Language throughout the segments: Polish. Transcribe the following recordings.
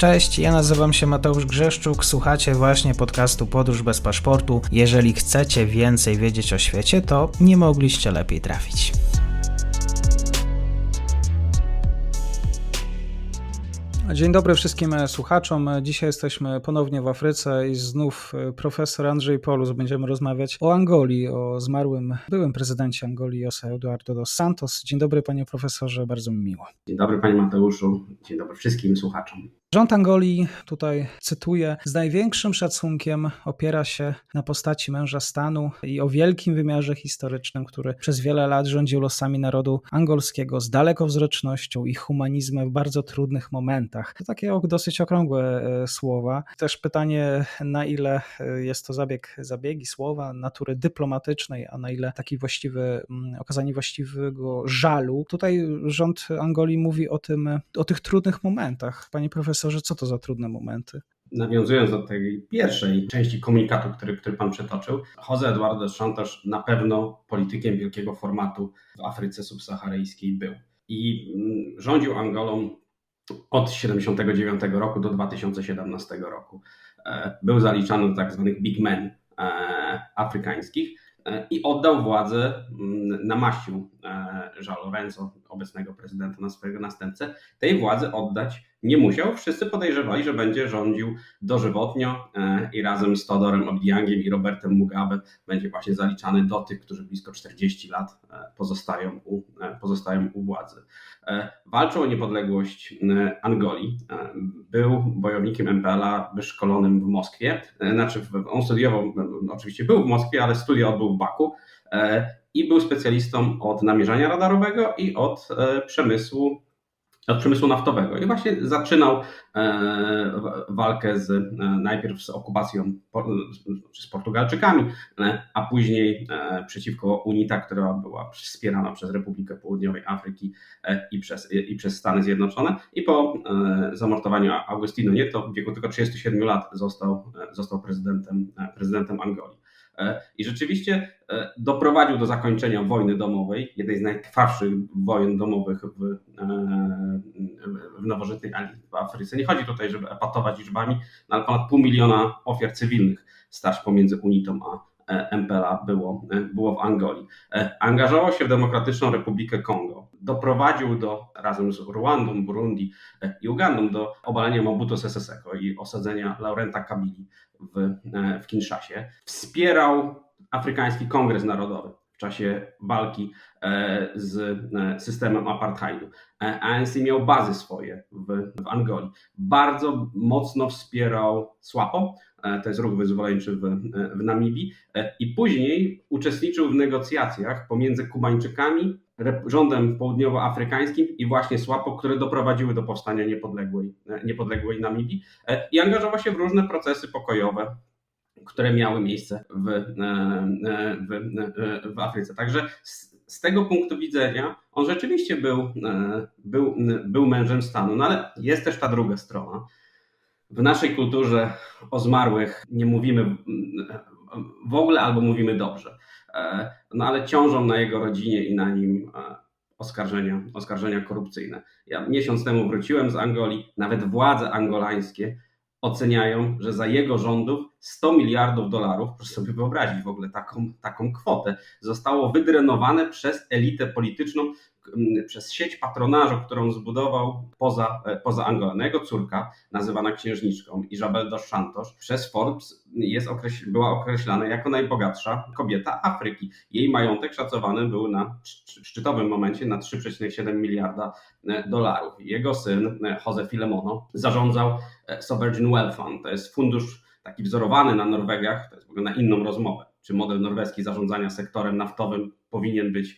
Cześć, ja nazywam się Mateusz Grzeszczuk, słuchacie właśnie podcastu Podróż bez paszportu. Jeżeli chcecie więcej wiedzieć o świecie, to nie mogliście lepiej trafić. Dzień dobry wszystkim słuchaczom. Dzisiaj jesteśmy ponownie w Afryce i znów profesor Andrzej Polus będziemy rozmawiać o Angolii, o zmarłym byłym prezydencie Angolii José Eduardo dos Santos. Dzień dobry panie profesorze, bardzo mi miło. Dzień dobry panie Mateuszu, dzień dobry wszystkim słuchaczom. Rząd Angolii, tutaj cytuję, z największym szacunkiem opiera się na postaci męża stanu i o wielkim wymiarze historycznym, który przez wiele lat rządził losami narodu angolskiego z dalekowzrocznością i humanizmem w bardzo trudnych momentach. To takie dosyć okrągłe e, słowa. Też pytanie, na ile e, jest to zabieg, zabiegi słowa natury dyplomatycznej, a na ile taki właściwy, mm, okazanie właściwego żalu. Tutaj rząd Angolii mówi o tym, o tych trudnych momentach. Panie profesorze, profesorze, co to za trudne momenty? Nawiązując do tej pierwszej części komunikatu, który, który Pan przytoczył, Jose Eduardo Santos na pewno politykiem wielkiego formatu w Afryce subsaharyjskiej był. I mm, rządził Angolą od 1979 roku do 2017 roku. E, był zaliczany do tak zwanych big men e, afrykańskich e, i oddał władzę, mm, namaścił Jean Lorenzo, obecnego prezydenta, na swojego następcę, tej władzy oddać nie musiał. Wszyscy podejrzewali, że będzie rządził dożywotnio e, i razem z Todorem Obiangiem i Robertem Mugabe będzie właśnie zaliczany do tych, którzy blisko 40 lat e, pozostają u, e, pozostają u władzy. Walczył o niepodległość Angolii. Był bojownikiem MPLA wyszkolonym w Moskwie. Znaczy, on studiował, oczywiście był w Moskwie, ale studia odbył w Baku i był specjalistą od namierzania radarowego i od przemysłu od przemysłu naftowego. I właśnie zaczynał e, walkę z, e, najpierw z okupacją z Portugalczykami, e, a później przeciwko UNITA, która była wspierana przez Republikę Południowej Afryki i przez, i przez Stany Zjednoczone. I po zamordowaniu Augustino Nieto w wieku tylko 37 lat został, został prezydentem, prezydentem Angolii. E, I rzeczywiście e, doprowadził do zakończenia wojny domowej, jednej z najkrwawszych wojen domowych w, e, w nowożytnej Afryce. Nie chodzi tutaj, żeby epatować liczbami, no ale ponad pół miliona ofiar cywilnych staż pomiędzy UNITą a MPLA było, było w Angolii. Angażował się w Demokratyczną Republikę Kongo. Doprowadził do, razem z Rwandą, Burundi i Ugandą do obalenia Mobutu Sese Seko i osadzenia Laurenta Kabili w, e, w Kinszasie. Wspierał Afrykański Kongres Narodowy w czasie walki e, z e, systemem apartheidu. ANC miał bazy swoje w, w Angolii. Bardzo mocno wspierał SWAPO, to jest ruch wyzwoleńczy w, w Namibii, i później uczestniczył w negocjacjach pomiędzy Kubańczykami rządem południowoafrykańskim i właśnie SWAPO, które doprowadziły do powstania niepodległej, niepodległej Namibii e, i angażował się w różne procesy pokojowe, które miały miejsce w, e, e, w, w Afryce. Także z, z, tego punktu widzenia on rzeczywiście był, był, był mężem stanu, no ale jest też ta druga strona. W naszej kulturze o zmarłych nie mówimy w ogóle albo mówimy dobrze. E, no ale ciążą na jego rodzinie i na nim e, oskarżenia, oskarżenia korupcyjne. Ja miesiąc temu wróciłem z Angolii, nawet władze angolańskie oceniają, że za jego rządów 100 miliardów dolarów, proszę sobie wyobrazić w ogóle taką, taką kwotę, zostało wydrenowane przez elitę polityczną, przez sieć patronażu, którą zbudował poza, e, poza Angolą. Jego córka, nazywana księżniczką Isabel dos Santos, przez Forbes jest określ była określana jako najbogatsza kobieta Afryki. Jej majątek szacowany był na szczytowym momencie na 3,7 miliarda e, dolarów. Jego syn, e, Jose Filemono, zarządzał Sovereign Wealth Fund. To jest fundusz taki wzorowany na Norwegach, to jest w ogóle na inną rozmowę. Czy model norweski zarządzania sektorem naftowym powinien być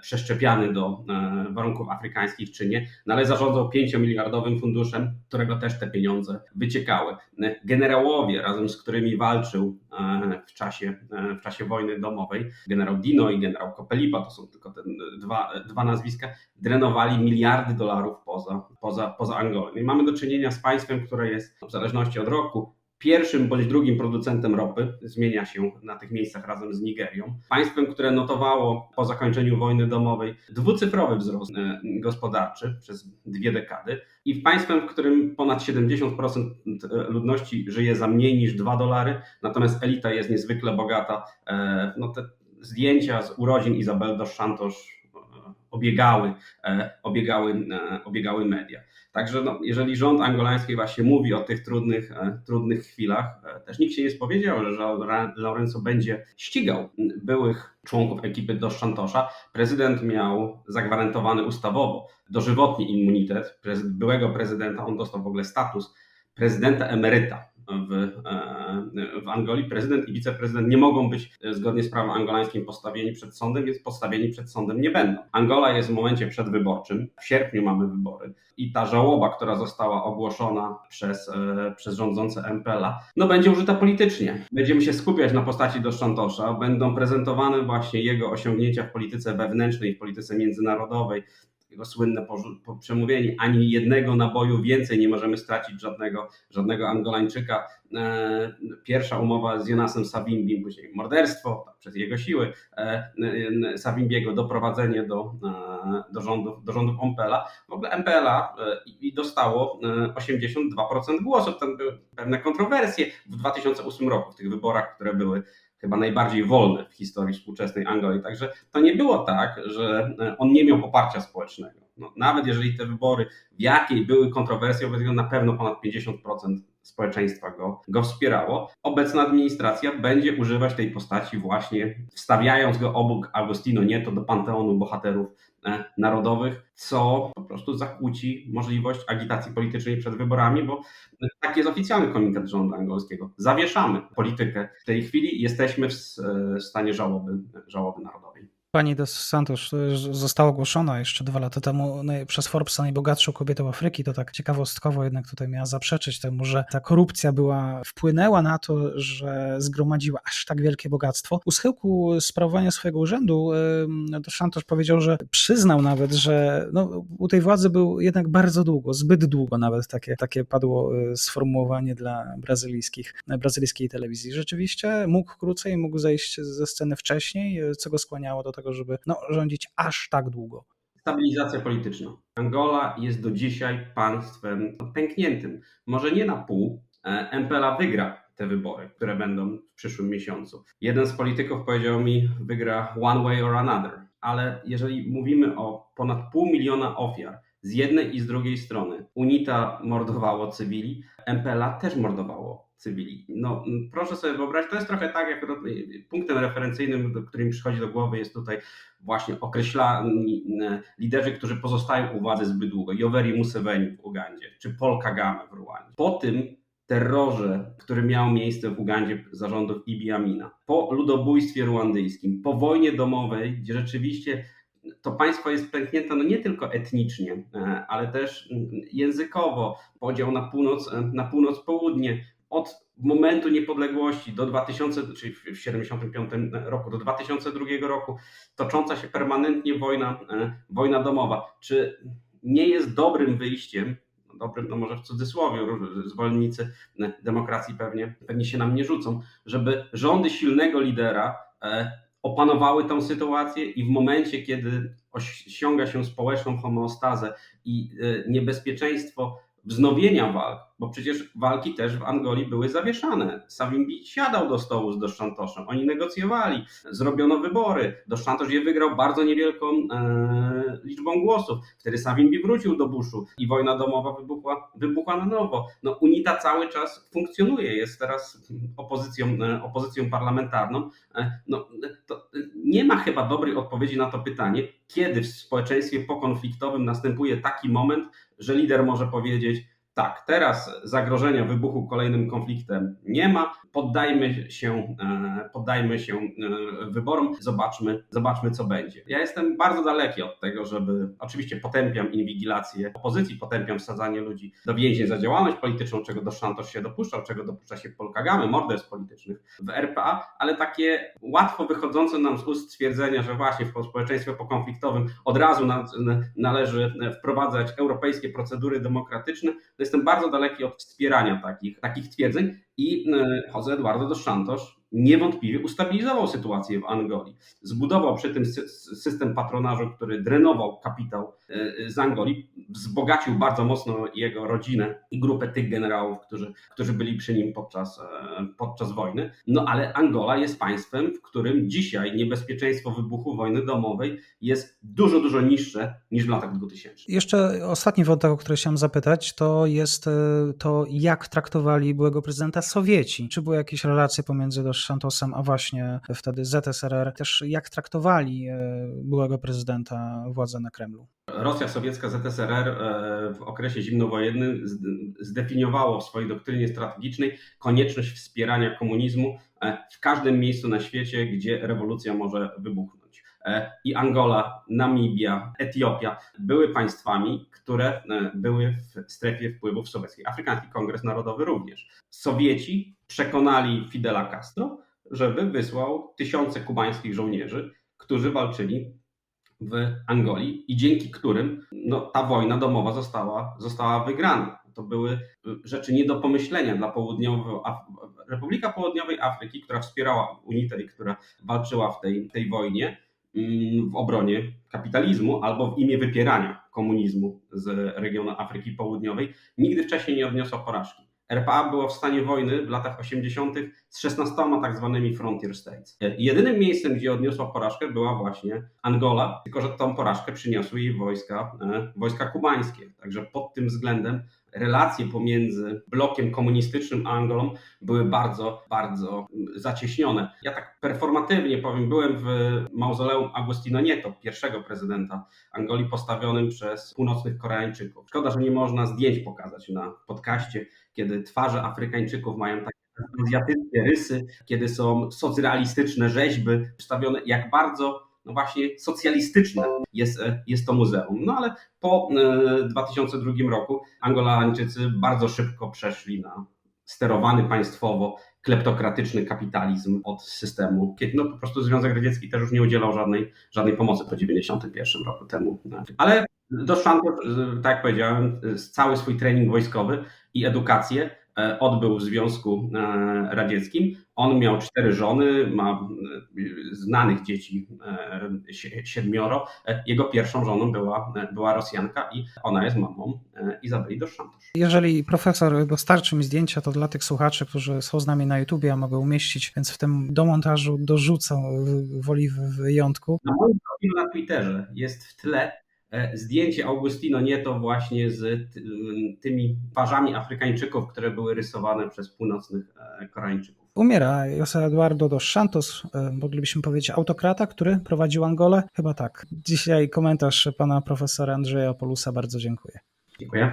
przeszczepiany do e, warunków afrykańskich czy nie, no ale zarządzał 5-miliardowym funduszem, którego też te pieniądze wyciekały. Generałowie, razem z którymi walczył e, w czasie, w czasie wojny domowej, generał Dino i generał Kopelipa, to są tylko te dwa, dwa nazwiska, drenowali miliardy dolarów poza, poza, poza Angolą. I mamy do czynienia z państwem, które jest w zależności od roku pierwszym bądź drugim producentem ropy, zmienia się na tych miejscach razem z Nigerią. Państwem, które notowało po zakończeniu wojny domowej dwucyfrowy wzrost e, gospodarczy przez dwie dekady i państwem, w którym ponad 70% ludności żyje za mniej niż 2 dolary, natomiast elita jest niezwykle bogata. E, no te zdjęcia z urodzin Izabel dos Santos obiegały, obiegały, obiegały media. Także no, jeżeli rząd angolański właśnie mówi o tych trudnych, e, trudnych chwilach, e, też nikt się nie spowiedział, że Lorenzo będzie ścigał byłych członków ekipy do Szantosza. Prezydent miał zagwarantowany ustawowo dożywotni immunitet byłego prezydenta, on dostał w ogóle status prezydenta emeryta w, e, w Angolii. Prezydent i wiceprezydent nie mogą być e, zgodnie z prawem angolańskim postawieni przed sądem, więc postawieni przed sądem nie będą. Angola jest w momencie przedwyborczym, w sierpniu mamy wybory i ta żałoba, która została ogłoszona przez, e, przez rządzące MPLA, no będzie użyta politycznie. Będziemy się skupiać na postaci do Szantosza, będą prezentowane właśnie jego osiągnięcia w polityce wewnętrznej, w polityce międzynarodowej, jego słynne przemówienie, ani jednego naboju więcej nie możemy stracić żadnego, żadnego Angolańczyka. E, pierwsza umowa z Jonasem Savimbim, później morderstwo tak, przez jego siły e, e, Savimbiego, doprowadzenie do, do, rządów, do rządów MPLA. W ogóle MPLA i dostało 82% głosów. Tam były pewne kontrowersje w 2008 roku, w tych wyborach, które były chyba najbardziej wolne w historii współczesnej Angolii. Także to nie było tak, że e, on nie miał poparcia społecznego. No, nawet jeżeli te wybory w jakiej były kontrowersje, na pewno ponad 50% społeczeństwa go, go wspierało. Obecna administracja będzie używać tej postaci właśnie wstawiając go obok Agostino Nieto do panteonu bohaterów e, narodowych, co po prostu zakłóci możliwość agitacji politycznej przed wyborami, bo taki jest oficjalny komunikat rządu angolskiego. Zawieszamy politykę. W tej chwili jesteśmy w e, stanie żałoby, żałoby narodowej. Pani dos Santos została ogłoszona jeszcze dwa lata temu przez Forbesa najbogatszą kobietą Afryki. To tak ciekawostkowo jednak tutaj miała zaprzeczyć temu, że ta korupcja była, wpłynęła na to, że zgromadziła aż tak wielkie bogactwo. U schyłku sprawowania swojego urzędu dos Santos powiedział, że przyznał nawet, że no, u tej władzy był jednak bardzo długo, zbyt długo nawet takie, takie padło e, sformułowanie dla brazylijskich, brazylijskiej telewizji. Rzeczywiście mógł krócej, mógł zejść ze sceny wcześniej, co go skłaniało do tego, tego, żeby no, rządzić aż tak długo. Stabilizacja polityczna. Angola jest do dzisiaj państwem pękniętym. Może nie na pół. E, MPLA wygra te wybory, które będą w przyszłym miesiącu. Jeden z polityków powiedział mi, wygra one way or another. Ale jeżeli mówimy o ponad pół miliona ofiar z jednej i z drugiej strony, UNITA mordowało cywili, MPLA też mordowało cywili. No, proszę sobie wyobrazić, to jest trochę tak, jak punktem referencyjnym, do którym przychodzi do głowy, jest tutaj właśnie określani liderzy, którzy pozostają u władzy zbyt długo. Yoweri Museveni w Ugandzie, czy Paul Kagame w Rwandzie. Po tym terrorze, który miał miejsce w Ugandzie zarządów Idi Amina, po ludobójstwie ruandyjskim, po wojnie domowej, gdzie rzeczywiście to państwo jest pęknięte no nie tylko etnicznie, e, ale też językowo, podział na północ, e, na północ-południe, od momentu niepodległości do 2000, czyli w 1975 roku do 2002 roku tocząca się permanentnie wojna, e, wojna domowa. Czy nie jest dobrym wyjściem, no dobrym, no może w cudzysłowie, zwolennicy e, demokracji pewnie, pewnie się nam nie rzucą, żeby rządy silnego lidera e, opanowały tę sytuację i w momencie, kiedy osiąga się społeczną homeostazę i niebezpieczeństwo wznowienia walk, bo przecież walki też w Angolii były zawieszane. Savimbi siadał do stołu z Doszczantoszem, oni negocjowali, zrobiono wybory. Doszczantosz je wygrał bardzo niewielką e, liczbą głosów. Wtedy Savimbi wrócił do Buszu i wojna domowa wybuchła, wybuchła na nowo. No, UNITA cały czas funkcjonuje, jest teraz opozycją, e, opozycją parlamentarną. E, no, nie ma chyba dobrej odpowiedzi na to pytanie, kiedy w społeczeństwie pokonfliktowym następuje taki moment, że lider może powiedzieć, tak, teraz zagrożenia wybuchu kolejnym konfliktem nie ma. Poddajmy się, e, poddajmy się e, wyborom, zobaczmy, zobaczmy, co będzie. Ja jestem bardzo daleki od tego, żeby oczywiście potępiam inwigilację opozycji, potępiam wsadzanie ludzi do więzień za działalność polityczną, czego do Szantosz się dopuszczał, czego dopuszcza się Paul Kagame, morderstw politycznych w RPA, ale takie łatwo wychodzące nam z ust stwierdzenia, że właśnie w społeczeństwie pokonfliktowym od razu na, należy wprowadzać europejskie procedury demokratyczne, jestem bardzo daleki od wspierania takich, takich twierdzeń. I e, José Eduardo dos Santos niewątpliwie ustabilizował sytuację w Angolii. Zbudował przy tym sy- system patronażu, który drenował kapitał e, z Angolii, wzbogacił bardzo mocno jego rodzinę i grupę tych generałów, którzy, którzy byli przy nim podczas, e, podczas wojny. No ale Angola jest państwem, w którym dzisiaj niebezpieczeństwo wybuchu wojny domowej jest dużo, dużo niższe niż w latach 2000. Jeszcze ostatni wątek, o który chciałem zapytać, to jest e, to, jak traktowali byłego prezydenta Sowieci. Czy były jakieś relacje pomiędzy Santosem, a właśnie wtedy ZSRR? Też jak traktowali e, byłego prezydenta władze na Kremlu? Rosja sowiecka ZSRR e, w okresie zimnowojennym zd- zdefiniowało w swojej doktrynie strategicznej konieczność wspierania komunizmu e, w każdym miejscu na świecie, gdzie rewolucja może wybuchnąć. E, I Angola, Namibia, Etiopia były państwami, które e, były w strefie wpływów sowieckich. Afrykański Kongres Narodowy również. Sowieci przekonali Fidela Castro, żeby wysłał tysiące kubańskich żołnierzy, którzy walczyli w Angolii i dzięki którym no, ta wojna domowa została, została wygrana. To były y, rzeczy nie do pomyślenia dla południowej Republika Południowej Afryki, która wspierała UNITę i która walczyła w tej, tej wojnie w obronie kapitalizmu albo w imię wypierania komunizmu z regionu Afryki Południowej, nigdy wcześniej nie odniosła porażki. RPA było w stanie wojny w latach 80. z 16 tak zwanymi frontier states. Jedynym miejscem, gdzie odniosła porażkę była właśnie Angola, tylko że tą porażkę przyniosły jej wojska, e, wojska kubańskie. Także pod tym względem relacje pomiędzy blokiem komunistycznym a Angolą były bardzo, bardzo zacieśnione. Ja tak performatywnie powiem, byłem w mauzoleum Agostino Nieto, pierwszego prezydenta Angolii postawionym przez północnych Koreańczyków. Szkoda, że nie można zdjęć pokazać na podcaście, kiedy twarze Afrykańczyków mają takie azjatyckie rysy, kiedy są socrealistyczne rzeźby przedstawione, jak bardzo no właśnie socjalistyczne jest, jest to muzeum. No ale po e, 2002 roku Angolańczycy bardzo szybko przeszli na sterowany państwowo kleptokratyczny kapitalizm od systemu, kiedy no po prostu Związek Radziecki też już nie udzielał żadnej, żadnej pomocy po 91 roku temu. Ale do Santos, tak jak powiedziałem, cały swój trening wojskowy i edukację e, odbył w Związku e, Radzieckim. On miał cztery żony, ma e, znanych dzieci siedmioro. Jego pierwszą żoną była, była Rosjanka i ona jest mamą Izabeli dos Santos. Jeżeli profesor dostarczy mi zdjęcia, to dla tych słuchaczy, którzy są z nami na YouTube, ja mogę umieścić, więc w tym do montażu dorzucę woli wyjątku. Na moim profilu na Twitterze jest w tle zdjęcie Augustino Nieto właśnie z tymi twarzami Afrykańczyków, które były rysowane przez północnych Koreańczyków. Umiera José Eduardo dos Santos, moglibyśmy powiedzieć autokrata, który prowadził Angolę? Chyba tak. Dzisiaj komentarz pana profesora Andrzeja Polusa, bardzo dziękuję. Dziękuję.